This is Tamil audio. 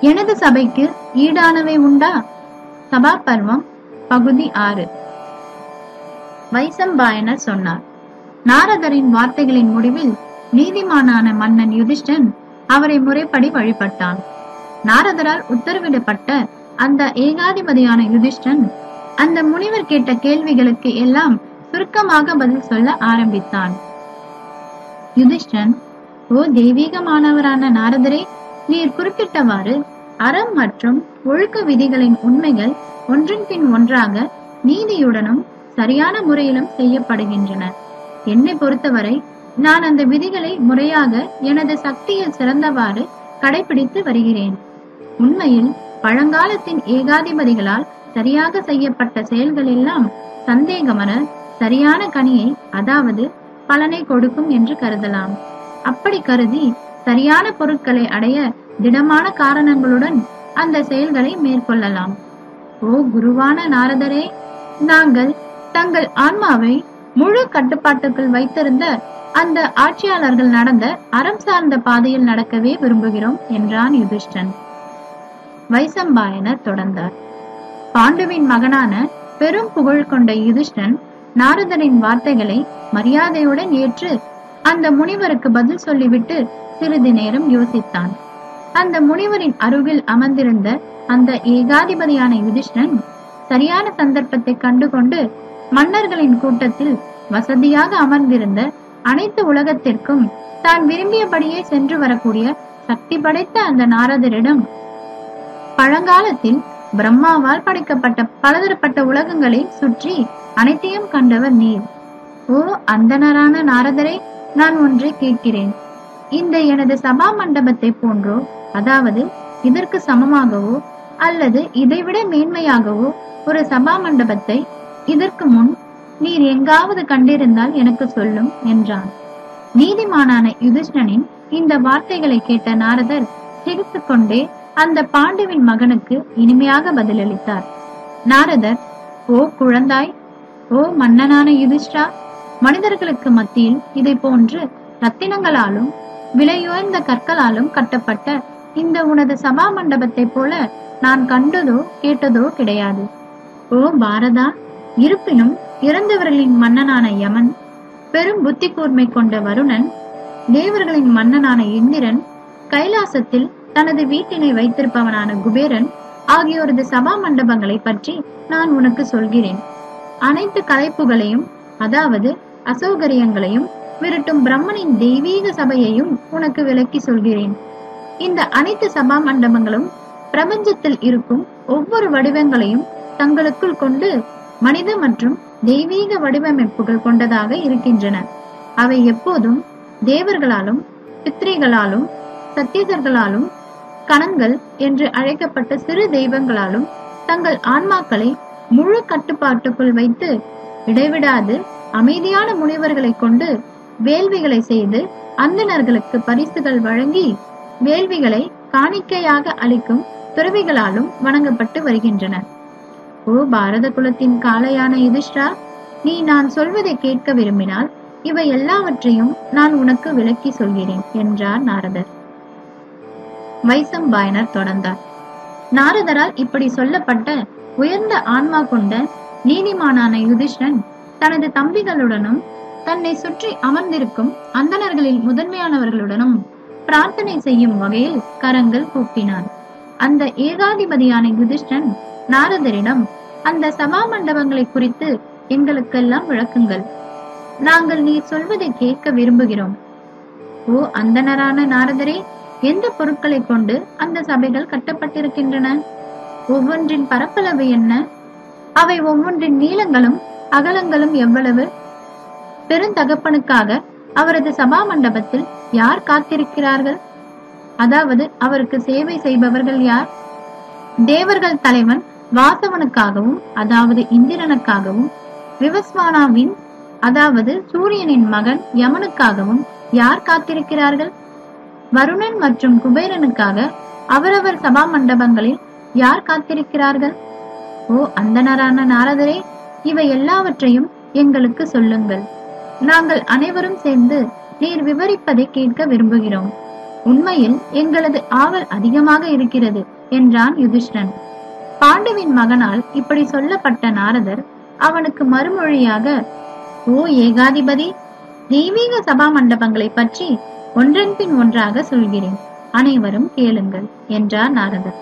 எனது சபைக்கு ஈடானவை உண்டா? சபா பர்வம் பகுதி ஆறு. வைசம்பாயனர் சொன்னார். நாரதரின் வார்த்தைகளின் முடிவில் நீதிமானான மன்னன் யுதிஷ்டன் அவரை முறைப்படி வழிபட்டான். நாரதரால் உத்தரவிடப்பட்ட அந்த ஏகாதிபதியான யுதிஷ்டன் அந்த முனிவர் கேட்ட கேள்விகளுக்கு எல்லாம் சுருக்கமாக பதில் சொல்ல ஆரம்பித்தான். யுதிஷ்டன் ஓ தெய்வீகமானவரான நாரதரே நீர் குறிப்பிட்டவாறு அறம் மற்றும் ஒழுக்க விதிகளின் உண்மைகள் ஒன்றின் பின் ஒன்றாக நீதியுடனும் சரியான முறையிலும் செய்யப்படுகின்றன. என்னை பொறுத்தவரை நான் அந்த விதிகளை முறையாக எனது சக்தியில் சிறந்தவாறு கடைபிடித்து வருகிறேன். உண்மையில் பழங்காலத்தின் ஏகாதிபதிகளால் சரியாக செய்யப்பட்ட செயல்கள் எல்லாம் சந்தேகமர சரியான கனியை அதாவது பலனை கொடுக்கும் என்று கருதலாம். அப்படி கருதி சரியான பொருட்களை அடைய திடமான காரணங்களுடன் அந்த செயல்களை மேற்கொள்ளலாம். ஓ குருவான நாரதரே நாங்கள் தங்கள் ஆன்மாவை முழு கட்டுப்பாட்டுக்குள் வைத்திருந்த அந்த ஆட்சியாளர்கள் நடந்த அறம் சார்ந்த பாதையில் நடக்கவே விரும்புகிறோம் என்றான் யுதிஷ்டன் வைசம்பாயனர் தொடர்ந்தார். பாண்டுவின் மகனான பெரும் புகழ் கொண்ட யுதிஷ்டன் நாரதரின் வார்த்தைகளை மரியாதையுடன் ஏற்று அந்த முனிவருக்கு பதில் சொல்லிவிட்டு சிறிது நேரம் யோசித்தான். அந்த முனிவரின் அருகில் அமர்ந்திருந்த அந்த ஏகாதிபதியான யுதிஷ்டன் சரியான சந்தர்ப்பத்தை கண்டுகொண்டு மன்னர்களின் கூட்டத்தில் வசதியாக அமர்ந்திருந்த அனைத்து உலகத்திற்கும் தான் விரும்பியபடியே சென்று வரக்கூடிய சக்தி படைத்த அந்த நாரதரிடம் பழங்காலத்தில் பிரம்மாவால் படைக்கப்பட்ட பலதரப்பட்ட உலகங்களை சுற்றி அனைத்தையும் கண்டவர் நீர். ஓ அந்தனரான நாரதரை நான் ஒன்றை கேட்கிறேன். இந்த எனது சபா மண்டபத்தை போன்றோ அதாவது இதற்கு சமமாகவோ அல்லது இதைவிட மேன்மையாகவோ ஒரு சபா மண்டபத்தை இதற்கு முன் நீர் எங்காவது கண்டிருந்தால் எனக்கு சொல்லும் என்றான். நீதிமானான யுதிஷ்ணனின் இந்த வார்த்தைகளை கேட்ட நாரதர் சிரித்துக் கொண்டே அந்த பாண்டுவின் மகனுக்கு இனிமையாக பதிலளித்தார். நாரதர் ஓ குழந்தாய் ஓ மன்னனான யுதிஷ்டா மனிதர்களுக்கு மத்தியில் இதை போன்று ரத்தினங்களாலும் விலையுயர்ந்த கற்களாலும் கட்டப்பட்ட இந்த உனது சபா மண்டபத்தை போல நான் கண்டதோ கேட்டதோ கிடையாது. ஓ பாரதா இருப்பினும் இறந்தவர்களின் மன்னனான யமன் பெரும் புத்தி கூர்மை கொண்ட வருணன் தேவர்களின் மன்னனான இந்திரன் கைலாசத்தில் தனது வீட்டினை வைத்திருப்பவனான குபேரன் ஆகியோரது சபா மண்டபங்களை பற்றி நான் உனக்கு சொல்கிறேன். அனைத்து கலைப்புகளையும் அதாவது அசௌகரியங்களையும் விரட்டும் பிரம்மனின் தெய்வீக சபையையும் உனக்கு விளக்கி சொல்கிறேன். இந்த அனைத்து சபா மண்டபங்களும் பிரபஞ்சத்தில் இருக்கும் ஒவ்வொரு வடிவங்களையும் தங்களுக்குள் கொண்டு மனித மற்றும் தெய்வீக வடிவமைப்புகள் கொண்டதாக இருக்கின்றன. அவை எப்போதும் தேவர்களாலும் பித்ரிகளாலும் சத்தியசர்களாலும் கணங்கள் என்று அழைக்கப்பட்ட சிறு தெய்வங்களாலும் தங்கள் ஆன்மாக்களை முழு கட்டுப்பாட்டுக்குள் வைத்து இடைவிடாது அமைதியான முனிவர்களை கொண்டு வேள்விகளை செய்து அந்தணர்களுக்கு பரிசுகள் வழங்கி வேள்விகளை காணிக்கையாக அளிக்கும் துறவிகளாலும் வணங்கப்பட்டு வருகின்றன. ஓ பாரத குலத்தின் காளையான யுதிஷ்டா நீ நான் சொல்வதை கேட்க விரும்பினால் இவை எல்லாவற்றையும் நான் உனக்கு விளக்கி சொல்கிறேன் என்றார் நாரதர். வைசம்பாயனர் தொடர்ந்தார். நாரதரால் இப்படி சொல்லப்பட்ட உயர்ந்த ஆன்மா கொண்ட நீதிமானான யுதிஷ்டன் தனது தம்பிகளுடனும் தன்னை சுற்றி அமர்ந்திருக்கும் அந்தணர்களில் முதன்மையானவர்களுடனும் பிரார்த்தனை செய்யும் வகையில் கரங்கள் கூப்பினான் அந்த ஏகாதிபதியான யுதிஷ்டன் நாரதரிடம் அந்த சபா மண்டபங்களை குறித்து எங்களுக்கெல்லாம் விளக்குங்கள். நாங்கள் நீர் சொல்வதை கேட்க விரும்புகிறோம். ஓ அந்தனரான நாரதரே எந்த பொருட்களை கொண்டு அந்த சபைகள் கட்டப்பட்டிருக்கின்றன? ஒவ்வொன்றின் பரப்பளவு என்ன? அவை ஒவ்வொன்றின் நீளங்களும் அகலங்களும் எவ்வளவு? பெருந்தகப்பனுக்காக அவரது சபா மண்டபத்தில் யார் காத்திருக்கிறார்கள்? அதாவது அவருக்கு சேவை செய்பவர்கள் யார்? தேவர்கள் தலைவன் வாசவனுக்காகவும் அதாவது இந்திரனுக்காகவும் விவஸ்வானாவின் அதாவது சூரியனின் மகன் யமனுக்காகவும் யார் காத்திருக்கிறார்கள்? வருணன் மற்றும் குபேரனுக்காக அவரவர் சபா மண்டபங்களில் யார் காத்திருக்கிறார்கள்? ஓ அந்தனரான நாரதரே இவை எல்லாவற்றையும் எங்களுக்கு சொல்லுங்கள். நாங்கள் அனைவரும் சேர்ந்து நீர் விவரிப்பதை கேட்க விரும்புகிறோம். உண்மையில் எங்களது ஆவல் அதிகமாக இருக்கிறது என்றான் யுதிஷ்டன் பாண்டுவின் மகனால் இப்படி சொல்லப்பட்ட நாரதர் அவனுக்கு மறுமொழியாக ஓ ஏகாதிபதி தெய்வீக சபா மண்டபங்களை பற்றி ஒன்றன்பின் ஒன்றாக சொல்கிறேன். அனைவரும் கேளுங்கள் என்றார் நாரதர்.